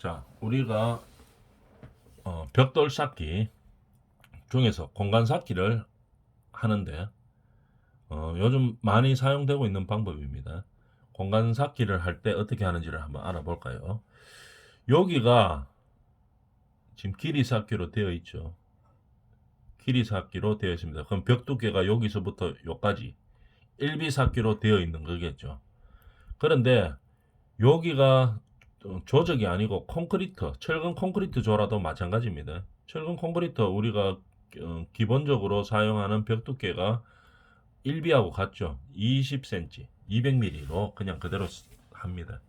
자, 우리가 어, 벽돌 쌓기 중에서 공간 쌓기를 하는데 어, 요즘 많이 사용되고 있는 방법입니다. 공간 쌓기를 할 때 어떻게 하는지를 한번 알아볼까요? 여기가 지금 길이 쌓기로 되어 있죠. 길이 쌓기로 되어 있습니다. 그럼 벽 두께가 여기서부터 여기까지 일비 쌓기로 되어 있는 거겠죠. 그런데 여기가 어, 조적이 아니고 콘크리트, 철근 콘크리트 조라도 마찬가지입니다. 철근 콘크리트 우리가 어, 기본적으로 사용하는 벽 두께가 1비하고 같죠. 20cm, 200mm로 그냥 그대로 쓰- 합니다.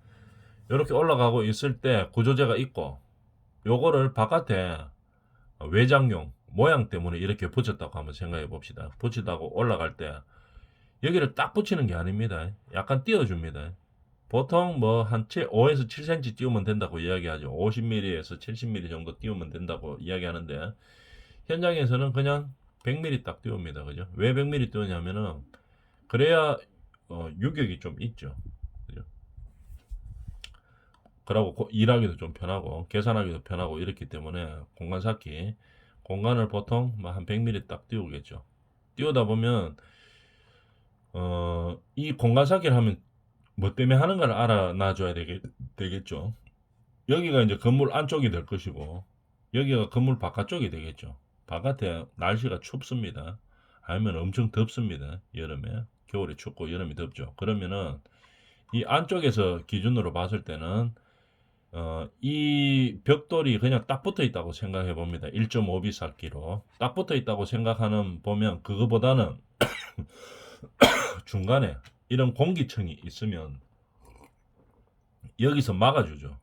이렇게 올라가고 있을 때 구조재가 있고 요거를 바깥에 외장용 모양 때문에 이렇게 붙였다고 한번 생각해 봅시다. 붙이다고 올라갈 때 여기를 딱 붙이는 게 아닙니다. 약간 띄워줍니다. 보통 뭐 한 5에서 7cm 띄우면 된다고 이야기하죠. 50mm에서 70mm 정도 띄우면 된다고 이야기하는데 현장에서는 그냥 100mm 딱 띄웁니다. 그죠? 왜 100mm 띄우냐면은 그래야 어, 유격이 좀 있죠. 그죠? 그러고 고- 일하기도 좀 편하고 계산하기도 편하고 이렇기 때문에 공간 쌓기 공간을 보통 뭐한 100mm 딱 띄우겠죠. 띄우다 보면 어, 이 공간 쌓기를 하면 뭐 때문에 하는 걸 알아놔줘야 되겠, 되겠죠. 여기가 이제 건물 안쪽이 될 것이고, 여기가 건물 바깥쪽이 되겠죠. 바깥에 날씨가 춥습니다. 아니면 엄청 덥습니다. 여름에. 겨울에 춥고 여름이 덥죠. 그러면은 이 안쪽에서 기준으로 봤을 때는 어, 이 벽돌이 그냥 딱 붙어 있다고 생각해 봅니다. 1.5비 쌓기로. 딱 붙어 있다고 생각하는, 보면 그거보다는 중간에 이런 공기층이 있으면 여기서 막아주죠.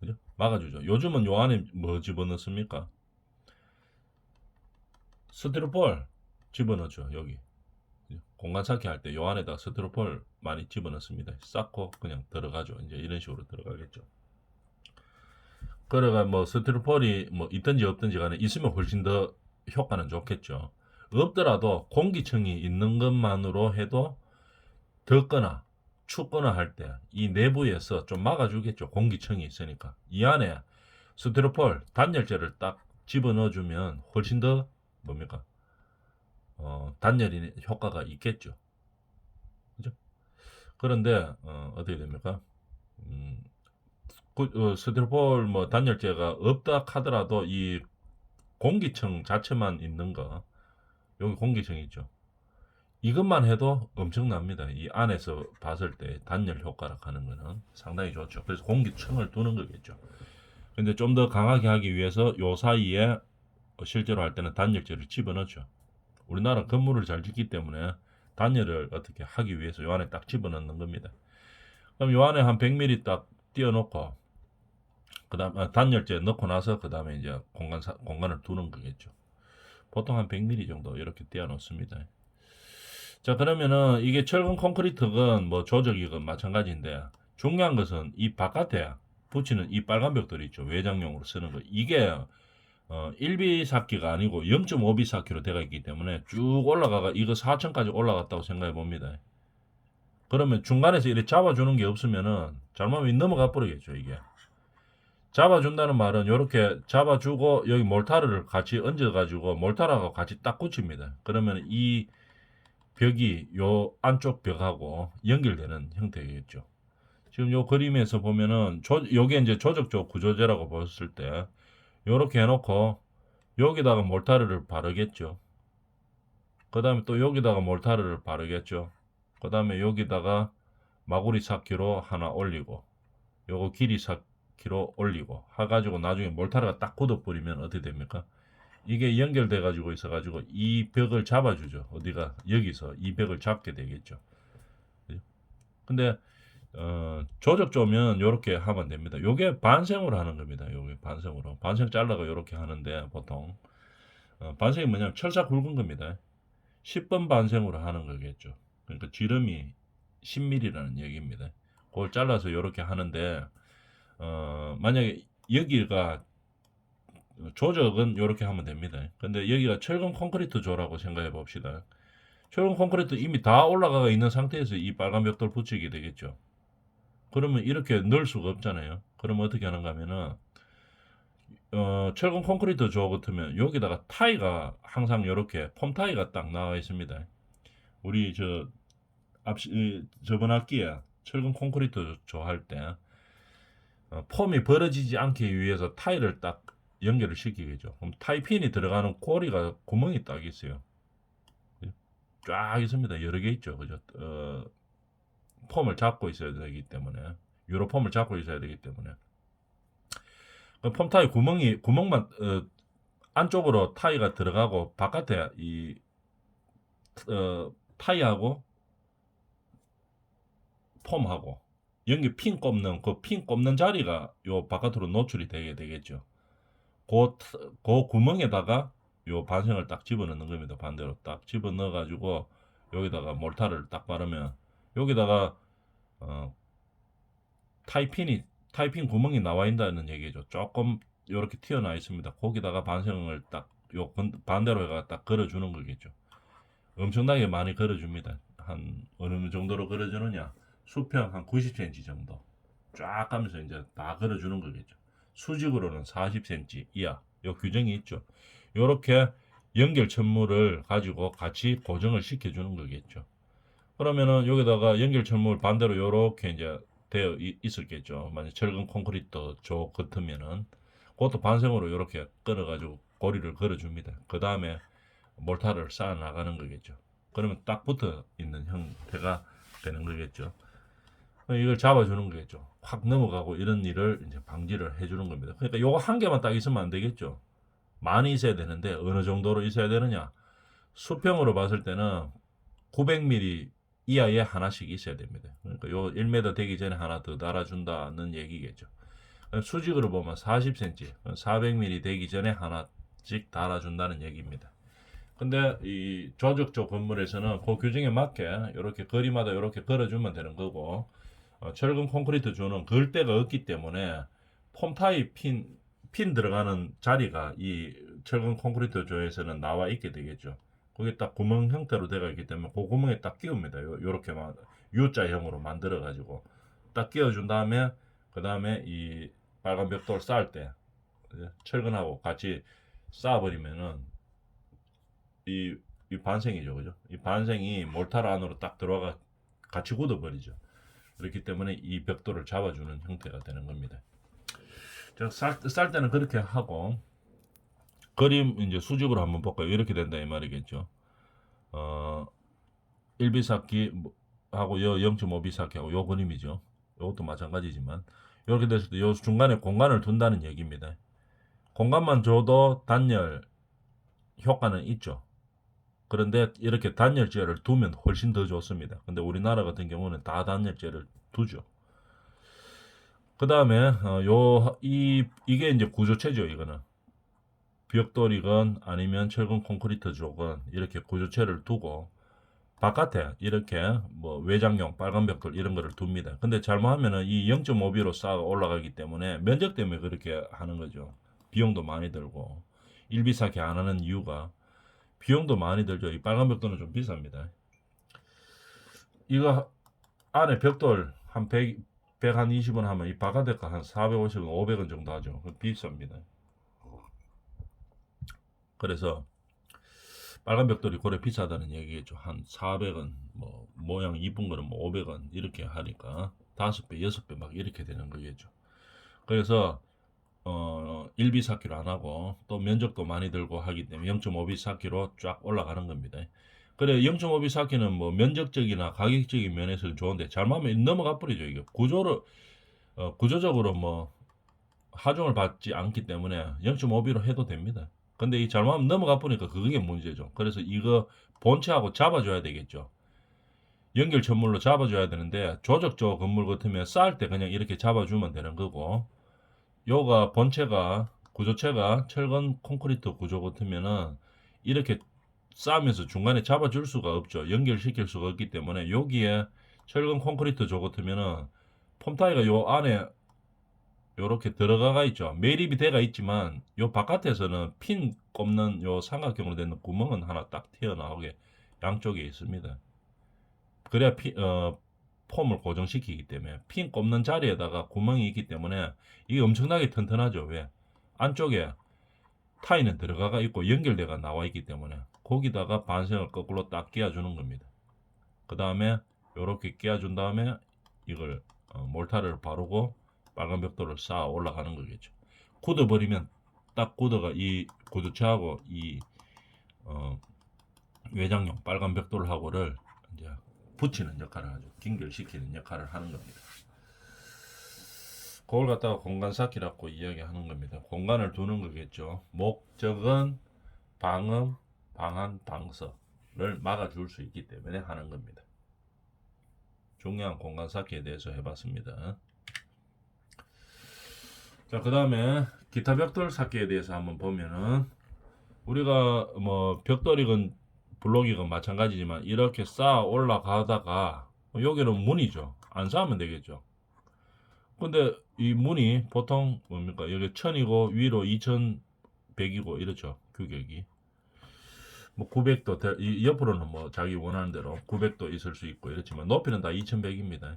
그죠? 막아주죠. 요즘은 요 안에 뭐 집어넣습니까? 스티로폴 집어넣죠. 여기. 공간 쌓기 할 때 요 안에다 스티로폴 많이 집어넣습니다. 쌓고 그냥 들어가죠. 이제 이런 식으로 들어가겠죠. 그래가 뭐 스티로폴이 뭐 있든지 없든지 간에 있으면 훨씬 더 효과는 좋겠죠. 없더라도 공기층이 있는 것만으로 해도 덥거나 춥거나 할 때 이 내부에서 좀 막아주겠죠. 공기층이 있으니까. 이 안에 스티로폴 단열재를 딱 집어넣어주면 훨씬 더 뭡니까? 어, 단열이 효과가 있겠죠. 그죠? 그런데 어, 어떻게 됩니까? 음, 그, 어, 스티로폴 뭐 단열재가 없다 하더라도 이 공기층 자체만 있는 거 여기 공기층 있죠. 이것만 해도 엄청납니다. 이 안에서 봤을 때 단열 효과라 하는 거는 상당히 좋죠. 그래서 공기층을 두는 거겠죠. 근데 좀 더 강하게 하기 위해서 요 사이에 실제로 할 때는 단열재를 집어넣죠. 우리나라 건물을 잘 짓기 때문에 단열을 어떻게 하기 위해서 요 안에 딱 집어넣는 겁니다. 그럼 요 안에 한 100mm 딱 띄워놓고 그다음 아, 단열재 넣고 나서 그 다음에 이제 공간 사- 공간을 두는 거겠죠. 보통 한 100mm 정도 이렇게 띄워 놓습니다. 자, 그러면은 이게 철근 콘크리트건 뭐 조적이건 마찬가지인데 중요한 것은 이 바깥에 붙이는 이 빨간 벽돌 있죠. 외장용으로 쓰는 거. 이게 어, 1비 쌓기가 아니고 0.5비 쌓기로 되어 있기 때문에 쭉 올라가가 이거 4층까지 올라갔다고 생각해 봅니다. 그러면 중간에서 이렇게 잡아주는 게 없으면은 잘못하면 넘어가 버리겠죠, 이게. 잡아준다는 말은 이렇게 잡아주고 여기 몰타르를 같이 얹어 가지고 몰타르하고 같이 딱 붙입니다. 그러면 이 벽이 요 안쪽 벽하고 연결되는 형태겠죠. 지금 요 그림에서 보면은 조, 요게 이제 조적적 구조재라고 봤을 때 요렇게 해놓고 여기다가 몰타르를 바르겠죠. 그 다음에 또 여기다가 몰타르를 바르겠죠. 그 다음에 여기다가 마구리 쌓기로 하나 올리고 요거 길이 쌓기로 올리고 해가지고 나중에 몰타르가 딱 굳어버리면 어떻게 됩니까? 이게 연결돼 가지고 있어 가지고 이 벽을 잡아 주죠. 어디가 여기서 이 벽을 잡게 되겠죠. 근데 어, 조적 조면 이렇게 하면 됩니다. 요게 반생으로 하는 겁니다. 요게 반생으로 반생 잘라가 이렇게 하는데 보통 어, 반생이 뭐냐면 철사 굵은 겁니다. 10번 반생으로 하는 거겠죠. 그러니까 지름이 10mm라는 얘기입니다. 그걸 잘라서 이렇게 하는데 어, 만약에 여기가 조적은 이렇게 하면 됩니다. 근데 여기가 철근 콘크리트 조라고 생각해 봅시다. 철근 콘크리트 이미 다 올라가 있는 상태에서 이 빨간 벽돌 붙이게 되겠죠. 그러면 이렇게 넣을 수가 없잖아요. 그러면 어떻게 하는가 하면은 어, 철근 콘크리트 조 같으면 여기다가 타이가 항상 이렇게 폼 타이가 딱 나와 있습니다. 우리 저 이, 저번 학기에 철근 콘크리트 조할 때 어, 폼이 벌어지지 않기 위해서 타이를 딱 연결을 시키겠죠. 그럼 타이핀이 들어가는 고리가 구멍이 딱 있어요. 쫙 있습니다. 여러 개 있죠. 그죠? 어, 폼을 잡고 있어야 되기 때문에 유로 폼을 잡고 있어야 되기 때문에 그폼 타이 구멍이 구멍만 어, 안쪽으로 타이가 들어가고 바깥에 이 어, 타이하고 폼하고 연기 핀 꼽는 그 핀 꼽는 자리가 요 바깥으로 노출이 되게 되겠죠. 그, 트- 그 구멍에다가 요 반생을 딱 집어넣는 겁니다. 반대로 딱 집어넣어 가지고 여기다가 몰타를 딱 바르면 여기다가 어, 타이핀이 타이핀 구멍이 나와 있다는 얘기죠. 조금 이렇게 튀어나와 있습니다. 거기다가 반생을 딱 요 반대로 해가 딱 걸어주는 거겠죠. 엄청나게 많이 걸어줍니다. 한 어느 정도로 걸어주느냐? 수평 한 90cm 정도 쫙 가면서 이제 다 걸어주는 거겠죠. 수직으로는 40cm 이하 요 규정이 있죠. 요렇게 연결 천물을 가지고 같이 고정을 시켜주는 거겠죠. 그러면은 여기다가 연결 천물 반대로 요렇게 이제 되어 이- 있었겠죠. 만약 철근 콘크리트 조 같으면은 그것도 반생으로 이렇게 끌어가지고 고리를 걸어줍니다. 그 다음에 몰타를 쌓아 나가는 거겠죠. 그러면 딱 붙어 있는 형태가 되는 거겠죠. 이걸 잡아주는 거겠죠. 확 넘어가고 이런 일을 이제 방지를 해주는 겁니다. 그러니까 요거 한 개만 딱 있으면 안 되겠죠. 많이 있어야 되는데 어느 정도로 있어야 되느냐? 수평으로 봤을 때는 900mm 이하에 하나씩 있어야 됩니다. 그러니까 요 1m 되기 전에 하나 더 달아준다는 얘기겠죠. 수직으로 보면 40cm, 400mm 되기 전에 하나씩 달아준다는 얘기입니다. 근데 이 조적조 건물에서는 그 규정에 맞게 이렇게 거리마다 이렇게 걸어주면 되는 거고 어, 철근 콘크리트 조는 걸 데가 없기 때문에 폼 타입 핀, 핀 들어가는 자리가 이 철근 콘크리트 조에서는 나와 있게 되겠죠. 거기 딱 구멍 형태로 되어 있기 때문에 그 구멍에 딱 끼웁니다. 요, 요렇게만 U자형으로 만들어 가지고 딱 끼워준 다음에 그 다음에 이 빨간 벽돌 쌓을 때 예, 철근하고 같이 쌓아버리면은 이, 이 반생이죠, 그죠? 이 반생이 몰타르 안으로 딱 들어가 같이 굳어버리죠. 그렇기 때문에 이 벽돌을 잡아주는 형태가 되는 겁니다. 자, 쌀, 쌀 때는 그렇게 하고 그림 이제 수직으로 한번 볼까요? 이렇게 된다 이 말이겠죠. 어, 1비사키 하고 요 0.5비사키하고 요 그림이죠. 요것도 마찬가지지만 이렇게 됐을 때 요 중간에 공간을 둔다는 얘기입니다. 공간만 줘도 단열 효과는 있죠. 그런데 이렇게 단열재를 두면 훨씬 더 좋습니다. 근데 우리나라 같은 경우는 다 단열재를 두죠. 그 다음에 어, 요 이 이게 이제 구조체죠. 이거는 벽돌이건 아니면 철근 콘크리트 쪽은 이렇게 구조체를 두고 바깥에 이렇게 뭐 외장용 빨간 벽돌 이런 거를 둡니다. 근데 잘못하면은 이 0.5비로 쌓아 올라가기 때문에 면적 때문에 그렇게 하는 거죠. 비용도 많이 들고 일비사기 안 하는 이유가 비용도 많이 들죠. 이 빨간 벽돌은 좀 비쌉니다. 이거 안에 벽돌 한 100, 100한 20원 하면 이 바깥에 거한 450원, 500원 정도 하죠. 그 비쌉니다. 그래서 빨간 벽돌이 고래 비싸다는 얘기겠죠. 한 400원, 뭐 모양 이쁜 거는 뭐 500원 이렇게 하니까 다섯 배, 여섯 배 막 이렇게 되는 거겠죠. 그래서 어, 1비 쌓기로 안 하고 또 면적도 많이 들고 하기 때문에 0.5비 쌓기로 쫙 올라가는 겁니다. 그래 0.5비 쌓기는 뭐 면적적이나 가격적인 면에서는 좋은데 잘못하면 넘어가 버리죠. 이게 구조를 어, 구조적으로 뭐 하중을 받지 않기 때문에 0.5비로 해도 됩니다. 근데 이 잘못하면 넘어가 버리니까 그게 문제죠. 그래서 이거 본체하고 잡아줘야 되겠죠. 연결 천물로 잡아줘야 되는데 조적조 건물 같으면 쌓을 때 그냥 이렇게 잡아주면 되는 거고 요가 본체가 구조체가 철근 콘크리트 구조 같으면은 이렇게 쌓으면서 중간에 잡아줄 수가 없죠. 연결시킬 수가 없기 때문에 여기에 철근 콘크리트 조 같으면은 폼타이가 요 안에 요렇게 들어가가 있죠. 매립이 돼가 있지만 요 바깥에서는 핀 꼽는 요 삼각형으로 된 구멍은 하나 딱 튀어나오게 양쪽에 있습니다. 그래야 피, 어, 폼을 고정시키기 때문에 핀 꼽는 자리에다가 구멍이 있기 때문에 이게 엄청나게 튼튼하죠. 왜? 안쪽에 타이는 들어가가 있고 연결대가 나와 있기 때문에 거기다가 반생을 거꾸로 딱 끼워주는 겁니다. 그 다음에 이렇게 끼워준 다음에 이걸 어, 몰타를 바르고 빨간 벽돌을 쌓아 올라가는 거겠죠. 굳어버리면 딱 굳어가 이 구두체하고 이 어, 외장용 빨간 벽돌하고를 붙이는 역할을 하죠. 긴결시키는 역할을 하는 겁니다. 그걸 갖다가 공간 쌓기라고 이야기하는 겁니다. 공간을 두는 거겠죠. 목적은 방음, 방한, 방석을 막아줄 수 있기 때문에 하는 겁니다. 중요한 공간 쌓기에 대해서 해봤습니다. 자, 그 다음에 기타 벽돌 쌓기에 대해서 한번 보면은 우리가 뭐 벽돌이건 블록이건 마찬가지지만 이렇게 쌓아 올라가다가 여기는 문이죠. 안 쌓으면 되겠죠. 근데 이 문이 보통 뭡니까? 여기 1000이고 위로 2100이고 이렇죠. 규격이. 뭐 900도 될- 이 옆으로는 뭐 자기 원하는 대로 900도 있을 수 있고 이렇지만 높이는 다 2100입니다.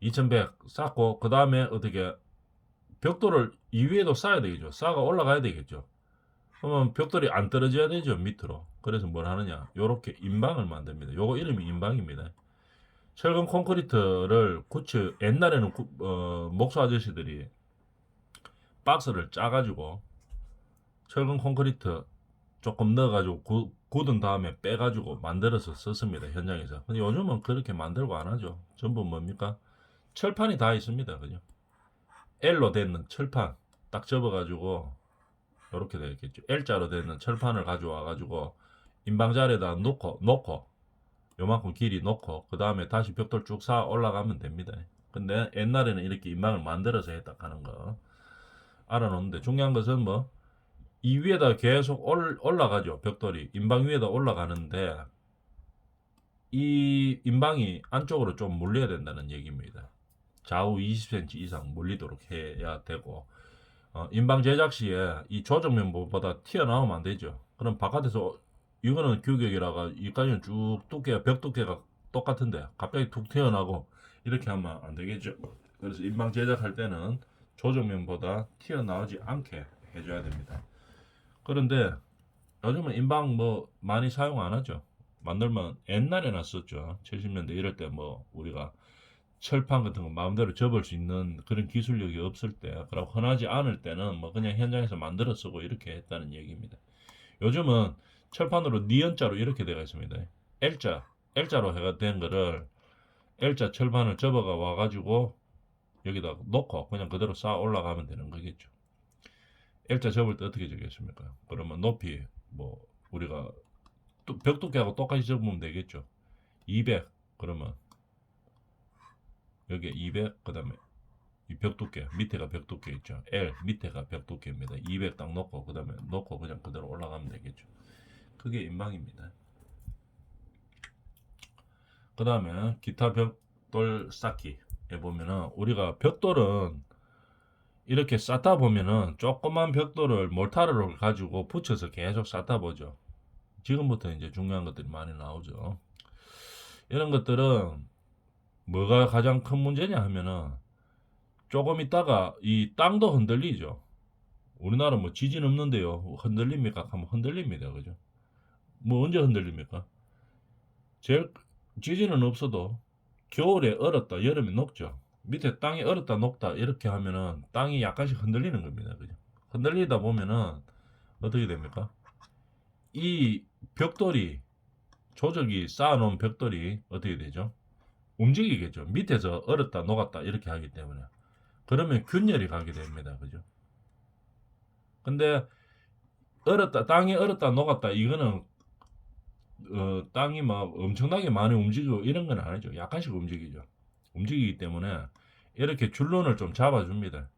2100 쌓고 그 다음에 어떻게 벽돌을 이 위에도 쌓아야 되겠죠. 쌓아 올라가야 되겠죠. 그러면 벽돌이 안 떨어져야 되죠 밑으로. 그래서 뭘 하느냐? 요렇게 인방을 만듭니다. 요거 이름이 인방입니다. 철근 콘크리트를 굳이 옛날에는 구- 어, 목수 아저씨들이 박스를 짜가지고 철근 콘크리트 조금 넣어가지고 구- 굳은 다음에 빼가지고 만들어서 썼습니다 현장에서. 근데 요즘은 그렇게 만들고 안 하죠. 전부 뭡니까? 철판이 다 있습니다. 그죠? L로 되는 철판 딱 접어가지고 이렇게 되겠죠. L자로 되는 철판을 가져와 가지고 인방자리에다 놓고 놓고 요만큼 길이 놓고 그 다음에 다시 벽돌 쭉 쌓아 올라가면 됩니다. 근데 옛날에는 이렇게 인방을 만들어서 했다 하는 거 알아놓는데 중요한 것은 뭐 이 위에다 계속 올, 올라가죠 벽돌이 인방 위에다 올라가는데 이 인방이 안쪽으로 좀 물려야 된다는 얘기입니다. 좌우 20cm 이상 물리도록 해야 되고 어, 인방 제작 시에 이 조정면보다 튀어나오면 안 되죠. 그럼 바깥에서 이거는 규격이라가 여기까지는 쭉 두께가 벽 두께가 똑같은데 갑자기 툭 튀어나오고 이렇게 하면 안 되겠죠. 그래서 인방 제작할 때는 조정면보다 튀어나오지 않게 해줘야 됩니다. 그런데 요즘은 인방 뭐 많이 사용 안 하죠. 만들면 옛날에나 썼죠. 70년대 이럴 때 뭐 우리가 철판 같은 거 마음대로 접을 수 있는 그런 기술력이 없을 때, 그리고 흔하지 않을 때는 뭐 그냥 현장에서 만들어 쓰고 이렇게 했다는 얘기입니다. 요즘은 철판으로 니은자로 이렇게 되어 있습니다. L자, L자로 해가 된 거를 L자 철판을 접어가 와가지고 여기다 놓고 그냥 그대로 쌓아 올라가면 되는 거겠죠. L자 접을 때 어떻게 적겠습니까? 그러면 높이 뭐 우리가 또 벽두께하고 똑같이 접으면 되겠죠. 200 그러면 여기 200 그다음에 이 벽 두께 밑에가 벽 두께 있죠. L 밑에가 벽 두께입니다. 200 딱 놓고 그다음에 놓고 그냥 그대로 올라가면 되겠죠. 그게 인방입니다. 그 다음에 기타 벽돌 쌓기에 보면은 우리가 벽돌은 이렇게 쌓다 보면은 조그만 벽돌을 몰타르를 가지고 붙여서 계속 쌓다 보죠. 지금부터 이제 중요한 것들이 많이 나오죠. 이런 것들은 뭐가 가장 큰 문제냐 하면은 조금 있다가 이 땅도 흔들리죠. 우리나라 뭐 지진 없는데요. 흔들립니까? 하면 흔들립니다. 그죠? 뭐 언제 흔들립니까? 제일 지진은 없어도 겨울에 얼었다 여름에 녹죠. 밑에 땅이 얼었다 녹다 이렇게 하면은 땅이 약간씩 흔들리는 겁니다. 그죠? 흔들리다 보면은 어떻게 됩니까? 이 벽돌이 조적이 쌓아놓은 벽돌이 어떻게 되죠? 움직이겠죠. 밑에서 얼었다 녹았다 이렇게 하기 때문에 그러면 균열이 가게 됩니다. 그죠? 근데 얼었다 땅이 얼었다 녹았다 이거는 어, 땅이 막 엄청나게 많이 움직이고 이런 건 아니죠. 약간씩 움직이죠. 움직이기 때문에 이렇게 줄눈을 좀 잡아줍니다.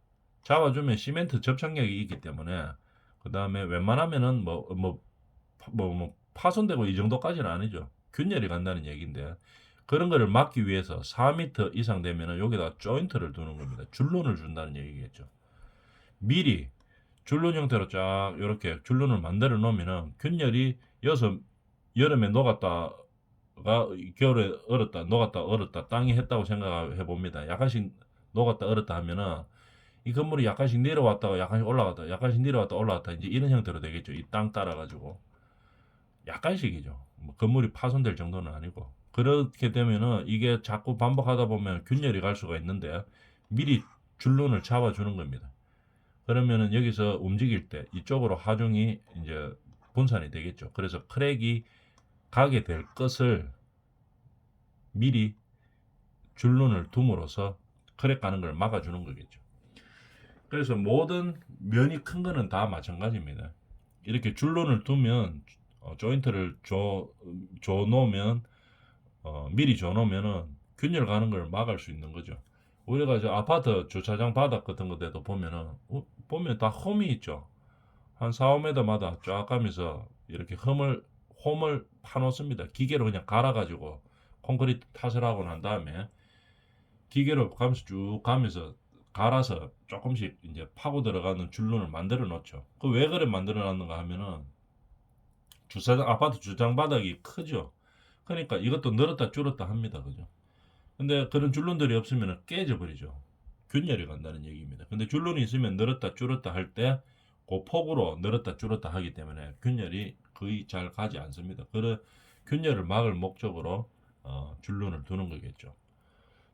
잡아주면 시멘트 접착력이 있기 때문에 그 다음에 웬만하면은 뭐 뭐 뭐, 뭐 파손되고 이 정도까지는 아니죠. 균열이 간다는 얘기인데 그런 거를 막기 위해서 4m 이상 되면은 여기다 조인트를 두는 겁니다. 줄눈을 준다는 얘기겠죠. 미리 줄눈 형태로 쫙 이렇게 줄눈을 만들어 놓으면은 균열이 여서 여름에 녹았다 겨울에 얼었다 녹았다 얼었다 땅이 했다고 생각해 봅니다. 약간씩 녹았다 얼었다 하면은 이 건물이 약간씩 내려왔다가 약간씩 올라갔다 약간씩 내려왔다 올라갔다 이제 이런 형태로 되겠죠. 이 땅 따라 가지고 약간씩이죠. 뭐 건물이 파손될 정도는 아니고 그렇게 되면은 이게 자꾸 반복하다 보면 균열이 갈 수가 있는데 미리 줄눈을 잡아주는 겁니다. 그러면은 여기서 움직일 때 이쪽으로 하중이 이제 분산이 되겠죠. 그래서 크랙이 가게 될 것을 미리 줄눈을 둠으로써 크랙 가는 걸 막아주는 거겠죠. 그래서 모든 면이 큰 거는 다 마찬가지입니다. 이렇게 줄눈을 두면 어, 조인트를 줘, 줘 놓으면 어, 미리 줘 놓으면은 균열 가는 걸 막을 수 있는 거죠. 우리가 저 아파트 주차장 바닥 같은 것에도 보면은 어, 보면 다 홈이 있죠. 한 4, 5m마다 쫙 가면서 이렇게 홈을 홈을 파놓습니다. 기계로 그냥 갈아가지고 콘크리트 탓을 하고 난 다음에 기계로 가면서 쭉 가면서 갈아서 조금씩 이제 파고 들어가는 줄눈을 만들어 놓죠. 그 왜 그래 만들어 놨는가 하면은 주차장 아파트 주차장 바닥이 크죠. 그러니까 이것도 늘었다 줄었다 합니다. 그죠? 근데 그런 줄눈들이 없으면 깨져 버리죠. 균열이 간다는 얘기입니다. 근데 줄눈이 있으면 늘었다 줄었다 할 때 그 폭으로 늘었다 줄었다 하기 때문에 균열이 거의 잘 가지 않습니다. 그런 균열을 막을 목적으로 어, 줄눈을 두는 거겠죠.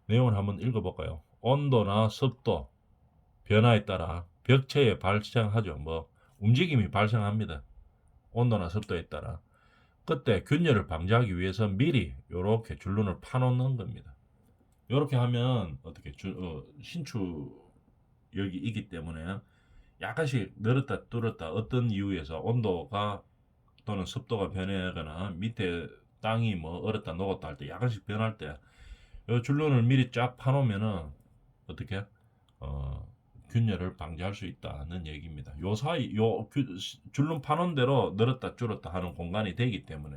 내용을 한번 읽어볼까요? 온도나 습도 변화에 따라 벽체에 발생하죠. 뭐 움직임이 발생합니다. 온도나 습도에 따라 그때 균열을 방지하기 위해서 미리 이렇게 줄눈을 파놓는 겁니다. 이렇게 하면 어떻게 줄, 어, 신축역이 있기 때문에 약간씩 늘었다 뚫었다 어떤 이유에서 온도가 또는 습도가 변하거나 밑에 땅이 뭐 얼었다 녹았다 할 때 약간씩 변할 때 이 줄눈을 미리 쫙 파놓으면은 어떻게 어, 균열을 방지할 수 있다는 얘기입니다. 요 사이 요 균- 줄눈 파놓은 대로 늘었다 줄었다 하는 공간이 되기 때문에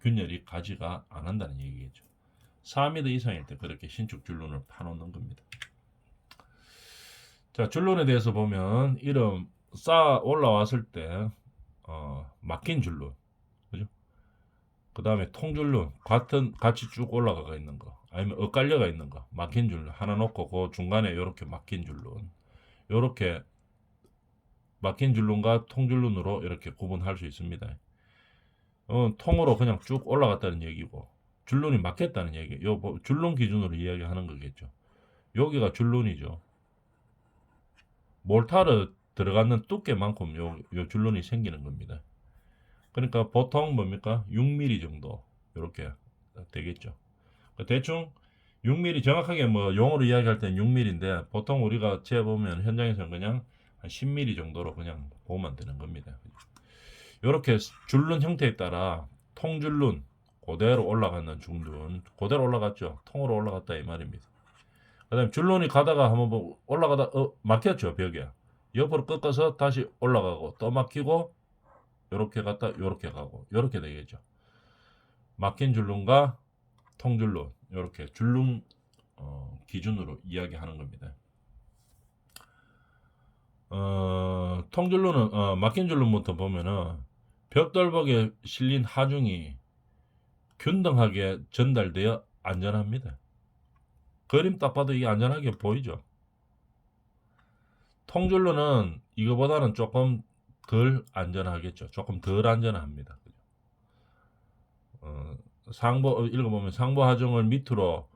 균열이 가지가 안 한다는 얘기겠죠. 4m 이상일 때 그렇게 신축 줄눈을 파놓는 겁니다. 자, 줄눈에 대해서 보면 이름 쌓아 올라왔을 때 어, 막힌 줄눈, 그죠? 그 다음에 통줄눈 같은 같이 쭉 올라가 있는 거, 아니면 엇갈려가 있는 거, 막힌 줄눈 하나 놓고 그 중간에 이렇게 막힌 줄눈, 이렇게 막힌 줄눈과 통줄눈으로 이렇게 구분할 수 있습니다. 어, 통으로 그냥 쭉 올라갔다는 얘기고 줄눈이 막혔다는 얘기. 요 뭐, 줄눈 기준으로 이야기하는 거겠죠. 여기가 줄눈이죠. 몰타르 들어가는 두께만큼 요, 요 줄눈이 생기는 겁니다. 그러니까 보통 뭡니까? 6mm 정도 이렇게 되겠죠. 그 대충 6mm 정확하게 뭐 용어로 이야기할 때는 6mm인데 보통 우리가 재보면 현장에서는 그냥 한 10mm 정도로 그냥 보면 되는 겁니다. 이렇게 줄눈 형태에 따라 통줄눈 그대로 올라가는 중눈 그대로 올라갔죠. 통으로 올라갔다 이 말입니다. 그다음에 줄눈이 가다가 한번 뭐 올라가다 어, 막혔죠 벽에 옆으로 꺾어서 다시 올라가고 또 막히고 요렇게 갔다 요렇게 가고 요렇게 되겠죠. 막힌 줄눈과 통줄눈 요렇게 줄눈 어, 기준으로 이야기하는 겁니다. 어, 통줄눈은 어, 막힌 줄눈부터 보면은 벽돌벽에 실린 하중이 균등하게 전달되어 안전합니다. 그림 딱 봐도 이게 안전하게 보이죠. 통줄로는 이거보다는 조금 덜 안전하겠죠. 조금 덜 안전합니다. 어, 상보 어, 읽어보면 상보 하중을 밑으로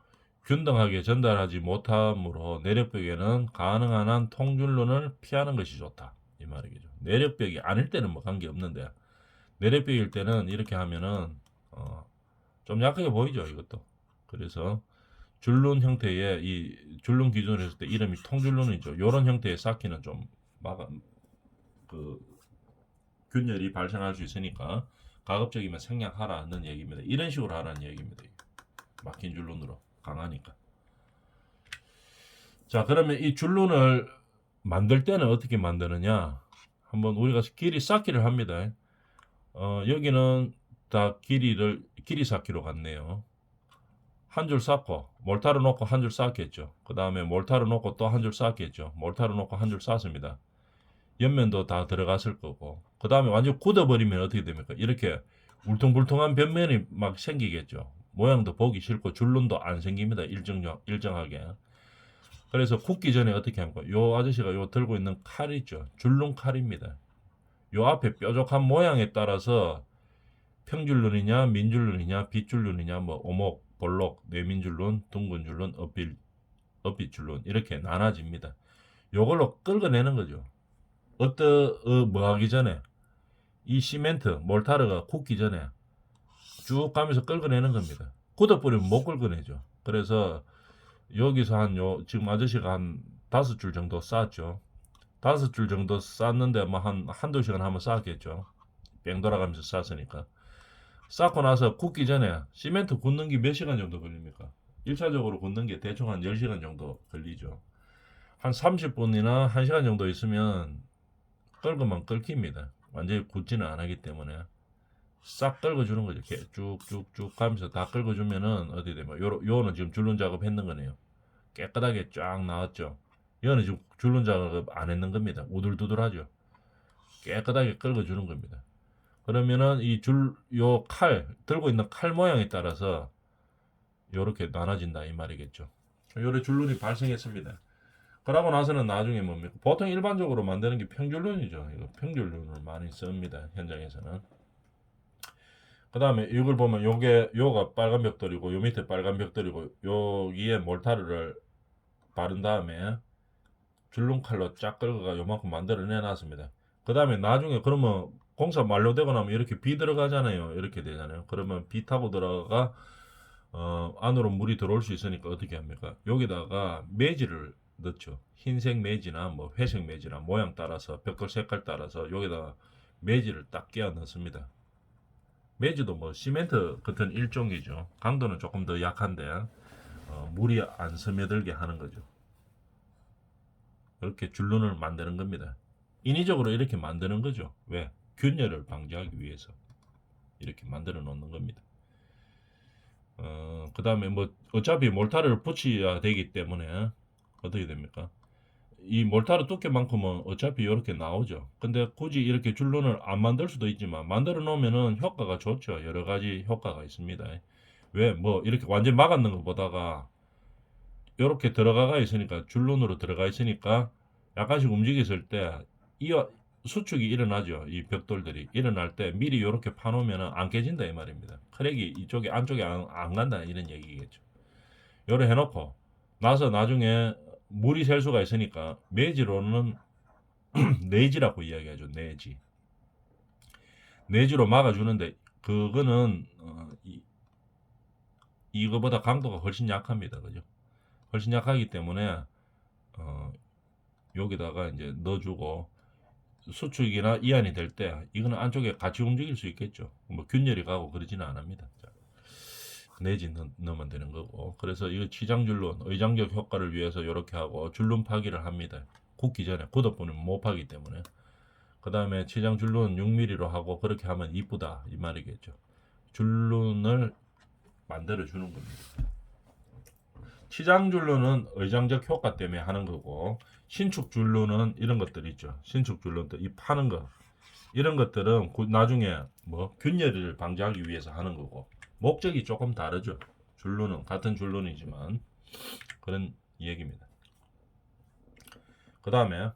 균등하게 전달하지 못하므로 내력벽에는 가능한 한 통줄론을 피하는 것이 좋다 이 말이겠죠. 내력벽이 아닐 때는 뭐 관계 없는데 내력벽일 때는 이렇게 하면은 어, 좀 약하게 보이죠 이것도. 그래서 줄눈 형태의 이 줄눈 기준으로 했을 때 이름이 통줄눈이죠. 이런 형태의 쌓기는 좀 막아 그 균열이 발생할 수 있으니까 가급적이면 생략하라는 얘기입니다. 이런 식으로 하라는 얘기입니다. 막힌 줄눈으로 강하니까. 자 그러면 이 줄눈을 만들 때는 어떻게 만드느냐? 한번 우리가 길이 쌓기를 합니다. 어, 여기는 다 길이를 길이 쌓기로 갔네요. 한 줄 쌓고 몰타를 놓고 한 줄 쌓겠죠. 그 다음에 몰타를 놓고 또 한 줄 쌓겠죠. 몰타를 놓고 한 줄 쌓습니다. 옆면도 다 들어갔을 거고 그 다음에 완전 굳어버리면 어떻게 됩니까? 이렇게 울퉁불퉁한 변면이 막 생기겠죠. 모양도 보기 싫고 줄눈도 안 생깁니다. 일정 일정하게. 그래서 굽기 전에 어떻게 합니까? 요 아저씨가 요 들고 있는 칼 있죠. 줄눈 칼입니다. 요 앞에 뾰족한 모양에 따라서 평줄눈이냐, 민줄눈이냐, 빗줄눈이냐, 뭐 오목, 볼록, 뇌민줄눈, 둥근줄눈, 엇빛, 엇빛줄눈 이렇게 나눠집니다. 요걸로 끌어내는 거죠. 어떠 어, 뭐 하기 전에 이 시멘트, 몰타르가 굳기 전에 쭉 가면서 끌어내는 겁니다. 굳어버리면 못 끌어내죠. 그래서 여기서 한 요 지금 아저씨가 한 다섯 줄 정도 쌓았죠. 다섯 줄 정도 쌓는데 뭐한 한두 시간 한번 쌓았겠죠. 뺑 돌아가면서 쌓았으니까. 쌓고 나서 굳기 전에 시멘트 굳는 게 몇 시간 정도 걸립니까? 1차적으로 굳는 게 대충 한 10시간 정도 걸리죠. 한 30분이나 1시간 정도 있으면 끓으면 끓깁니다. 완전히 굳지는 안 하기 때문에 싹 끓여주는 거죠. 이렇게 쭉쭉쭉 가면서 다 끓여주면은 어디 되면 요 요는 지금 줄눈 작업 했는 거네요. 깨끗하게 쫙 나왔죠. 이거는 지금 줄눈 작업 안 했는 겁니다. 우들두들하죠. 깨끗하게 끓여주는 겁니다. 그러면은 이 줄 요 칼 들고 있는 칼 모양에 따라서 요렇게 나눠진다 이 말이겠죠. 요래 줄눈이 발생했습니다. 그러고 나서는 나중에 뭡니까? 보통 일반적으로 만드는 게 평줄눈이죠. 이거 평줄눈을 많이 씁니다. 현장에서는. 그 다음에 이걸 보면 요게 요가 빨간 벽돌이고 요 밑에 빨간 벽돌이고 여기에 몰타르를 바른 다음에 줄눈 칼로 쫙 긁어가 요만큼 만들어 내 놨습니다. 그 다음에 나중에 그러면 공사 만료되고 나면 이렇게 비 들어가잖아요. 이렇게 되잖아요. 그러면 비 타고 들어가 어, 안으로 물이 들어올 수 있으니까 어떻게 합니까? 여기다가 매지를 넣죠. 흰색 매지나 뭐 회색 매지나 모양 따라서 벽돌 색깔 따라서 여기다가 매지를 딱 끼워 넣습니다. 매지도 뭐 시멘트 같은 일종이죠. 강도는 조금 더 약한데 어, 물이 안 스며들게 하는 거죠. 이렇게 줄눈을 만드는 겁니다. 인위적으로 이렇게 만드는 거죠. 왜? 균열을 방지하기 위해서 이렇게 만들어 놓는 겁니다. 어, 그 다음에 뭐 어차피 몰타를 붙여야 되기 때문에 어떻게 됩니까? 이 몰타르 두께만큼은 어차피 이렇게 나오죠. 근데 굳이 이렇게 줄눈을 안 만들 수도 있지만 만들어 놓으면은 효과가 좋죠. 여러 가지 효과가 있습니다. 왜 뭐 이렇게 완전 막았는 것보다가 이렇게 들어가가 있으니까 줄눈으로 들어가 있으니까 약간씩 움직였을 때 이 수축이 일어나죠. 이 벽돌들이 일어날 때 미리 이렇게 파놓으면 안 깨진다 이 말입니다. 크랙이 이쪽에 안쪽에 안, 안 간다 이런 얘기겠죠. 요래 해놓고 나서 나중에 물이 셀 수가 있으니까 매지로는 내지라고 이야기하죠. 내지. 내지로 막아주는데 그거는 어, 이, 이거보다 강도가 훨씬 약합니다. 그죠? 훨씬 약하기 때문에 어, 여기다가 이제 넣어주고 수축이나 이완이 될 때 이거는 안쪽에 같이 움직일 수 있겠죠. 뭐 균열이 가고 그러지는 않습니다. 넣, 넣으면 되는 거고 그래서 이거 치장줄눈 의장적 효과를 위해서 이렇게 하고 줄눈 파기를 합니다. 굳기 전에 굳어버리면 못 파기 때문에 그 다음에 치장줄눈 6mm로 하고 그렇게 하면 이쁘다 이 말이겠죠. 줄눈을 만들어 주는 겁니다. 치장줄눈은 의장적 효과 때문에 하는 거고 신축줄눈은 이런 것들 있죠. 신축줄눈도 이 파는 거 이런 것들은 구- 나중에 뭐 균열을 방지하기 위해서 하는 거고 목적이 조금 다르죠. 줄눈은 같은 줄눈이지만 그런 얘기입니다. 그 다음에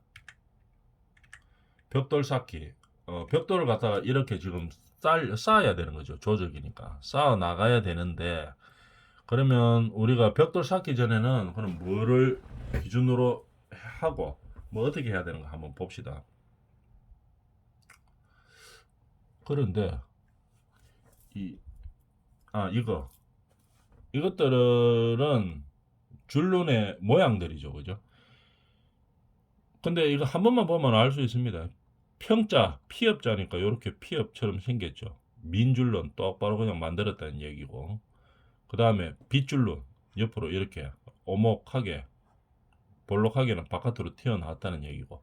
벽돌 쌓기. 어, 벽돌을 갖다가 이렇게 지금 쌓, 쌓아야 되는 거죠. 조적이니까. 쌓아 나가야 되는데 그러면 우리가 벽돌 쌓기 전에는 그럼 뭐를 기준으로 하고 뭐 어떻게 해야 되는가 한번 봅시다. 그런데 이 아, 이거. 이것들은 줄눈의 모양들이죠. 그죠? 근데 이거 한 번만 보면 알 수 있습니다. 평자, 피업자니까 이렇게 피업처럼 생겼죠. 민줄눈 똑바로 그냥 만들었다는 얘기고. 그 다음에 빗줄눈 옆으로 이렇게 오목하게 볼록하게는 바깥으로 튀어나왔다는 얘기고.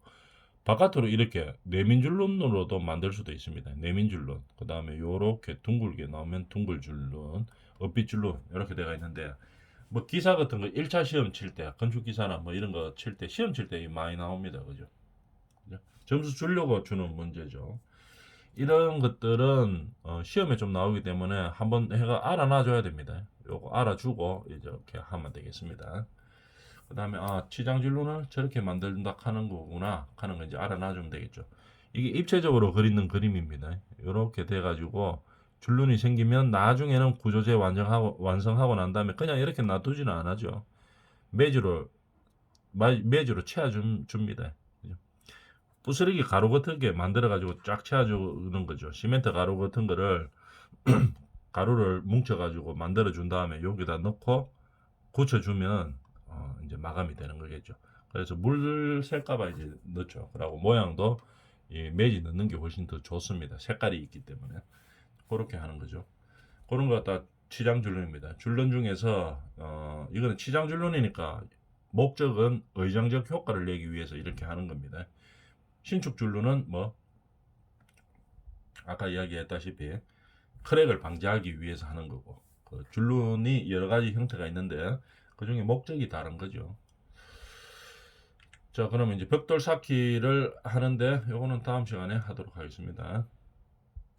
바깥으로 이렇게 내민줄눈으로도 만들 수도 있습니다. 내민줄눈. 그 다음에 요렇게 둥글게 나오면 둥글줄눈, 엇빛줄눈 이렇게 되어 있는데 뭐 기사 같은 거 1차 시험 칠 때, 건축 기사나 뭐 이런 거 칠 때 시험 칠 때 많이 나옵니다. 그죠? 그죠? 점수 주려고 주는 문제죠. 이런 것들은 어, 시험에 좀 나오기 때문에 한번 해가 알아놔 줘야 됩니다. 요거 알아주고 이렇게 하면 되겠습니다. 그 다음에 아 치장진로는 저렇게 만든다 하는 거구나 하는 거 이제 알아놔주면 되겠죠. 이게 입체적으로 그리는 그림입니다. 이렇게 돼가지고 줄눈이 생기면 나중에는 구조재 완성하고 완성하고 난 다음에 그냥 이렇게 놔두지는 않아죠. 매주로 마- 매주로 채워 줍니다. 그죠? 부스러기 가루 같은 게 만들어 가지고 쫙 채워 주는 거죠. 시멘트 가루 같은 거를 가루를 뭉쳐 가지고 만들어 준 다음에 여기다 넣고 굳혀 주면 어, 이제 마감이 되는 거겠죠. 그래서 물 셀까봐 이제 넣죠. 그리고 모양도 이 매지 넣는 게 훨씬 더 좋습니다. 색깔이 있기 때문에 그렇게 하는 거죠. 그런 거 갖다 치장 줄눈입니다. 줄눈 중에서 어, 이거는 치장 줄눈이니까 목적은 의장적 효과를 내기 위해서 이렇게 하는 겁니다. 신축 줄눈은 뭐 아까 이야기했다시피 크랙을 방지하기 위해서 하는 거고 그 줄눈이 여러 가지 형태가 있는데 그 중에 목적이 다른 거죠. 자 그러면 이제 벽돌 쌓기를 하는데 요거는 다음 시간에 하도록 하겠습니다.